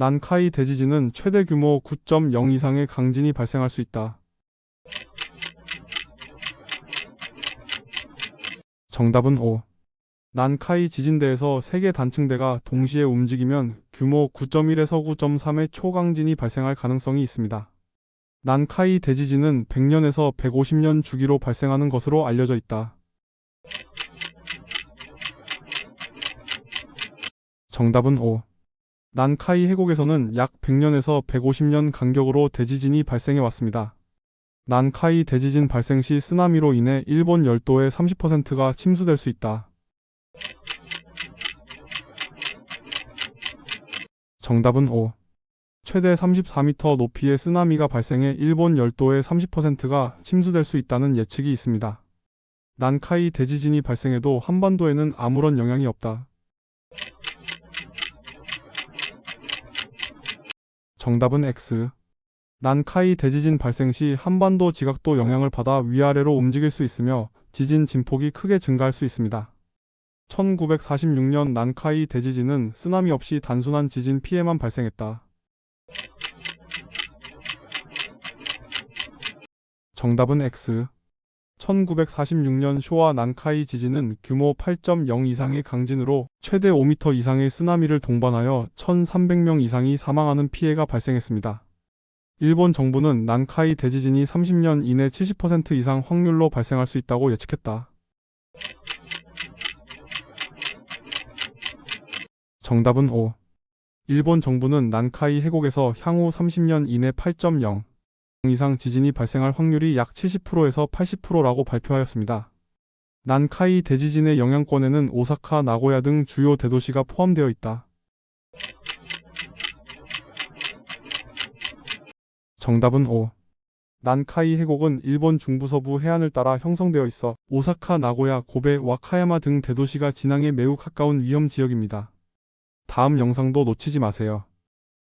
난카이 대지진은 최대 규모 9.0 이상의 강진이 발생할 수 있다. 정답은 5. 난카이 지진대에서 세개 단층대가 동시에 움직이면 규모 9.1에서 9.3의 초강진이 발생할 가능성이 있습니다. 난카이 대지진은 100년에서 150년 주기로 발생하는 것으로 알려져 있다. 정답은 5. 난카이 해곡에서는 약 100년에서 150년 간격으로 대지진이 발생해 왔습니다. 난카이 대지진 발생 시 쓰나미로 인해 일본 열도의 30%가 침수될 수 있다. 정답은 5. 최대 34m 높이의 쓰나미가 발생해 일본 열도의 30%가 침수될 수 있다는 예측이 있습니다. 난카이 대지진이 발생해도 한반도에는 아무런 영향이 없다. 정답은 X. 난카이 대지진 발생 시 한반도 지각도 영향을 받아 위아래로 움직일 수 있으며 지진 진폭이 크게 증가할 수 있습니다. 1946년 난카이 대지진은 쓰나미 없이 단순한 지진 피해만 발생했다. 정답은 X. 1946년 쇼와 난카이 지진은 규모 8.0 이상의 강진으로 최대 5m 이상의 쓰나미를 동반하여 1,300명 이상이 사망하는 피해가 발생했습니다. 일본 정부는 난카이 대지진이 30년 이내 70% 이상 확률로 발생할 수 있다고 예측했다. 정답은 5. 일본 정부는 난카이 해곡에서 향후 30년 이내 8.0 이상 지진이 발생할 확률이 약 70%에서 80%라고 발표하였습니다. 난카이 대지진의 영향권에는 오사카, 나고야 등 주요 대도시가 포함되어 있다. 정답은 5. 난카이 해곡은 일본 중부서부 해안을 따라 형성되어 있어 오사카, 나고야, 고베, 와카야마 등 대도시가 진앙에 매우 가까운 위험 지역입니다. 다음 영상도 놓치지 마세요.